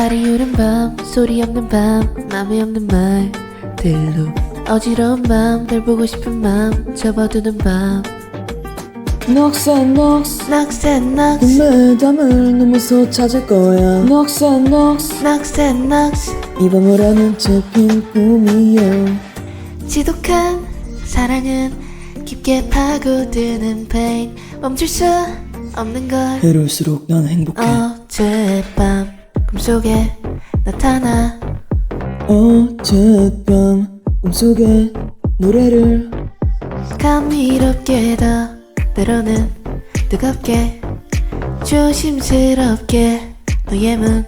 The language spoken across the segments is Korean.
달이 오른 밤 소리 없는 밤 맘에 없는 말들로 어지러운 마음들 보고 싶은 마음 접어두는 밤. 넋앤 넋 넉센넉스 꿈의 담을 넘어서 찾을 거야. 넋앤 넋 넉센넉스 이 밤을 아는 척핀 꿈이여. 지독한 사랑은 깊게 파고드는 pain. 멈출 수 없는 걸. 해로울수록 난 행복해. 어젯밤 꿈속에 나타나 어젯밤 꿈속에 노래를 감미롭게 더 때로는 뜨겁게 조심스럽게 너의 문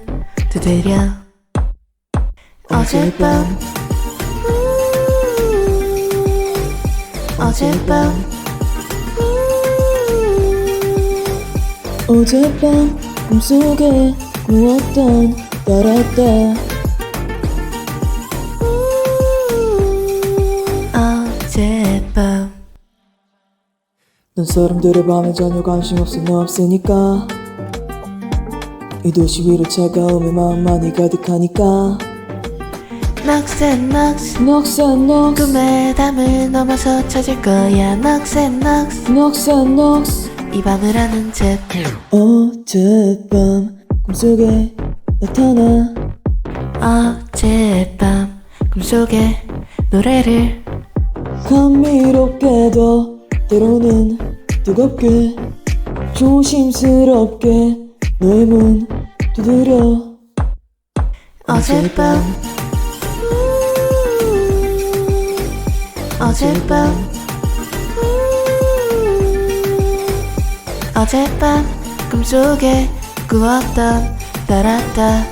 두드려. 어젯밤. 어젯밤. 어젯밤 꿈속에 꾸었던 따랐다 어젯밤. 넌 사람들의 밤에 전혀 관심 없어 너 없으니까. 이 도시 위로 차가움에 마음만이 가득하니까. 넉센 넉스. 넋앤 넋 꿈의 담을 넘어서 찾을 거야. 넉센 넉스. 넋앤 넋이 밤을 아는 척 어젯밤 꿈속에 나타나. 어젯밤 꿈속에 노래를 감미롭게도 때로는 뜨겁게 조심스럽게 너의 문 두드려. 어젯밤. 어젯밤. 어젯밤 꿈속에 꾸었던 따랐다.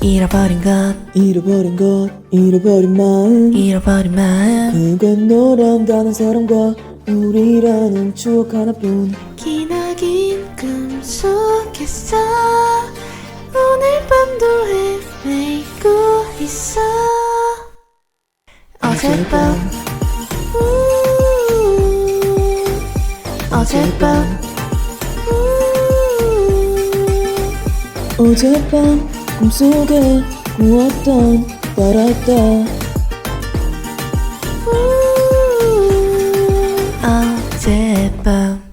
잃어버린 것 잃어버린 것 잃어버린 마음. 잃어버린 마음. 그건 너란다는 사람과 우리라는 추억 하나뿐. 기나긴 꿈 속에서 오늘 밤도 헤매고 있어. 어젯밤 어젯밤. 우, 어젯밤 꿈속에 꾸었던 따랐다. 우, 어젯밤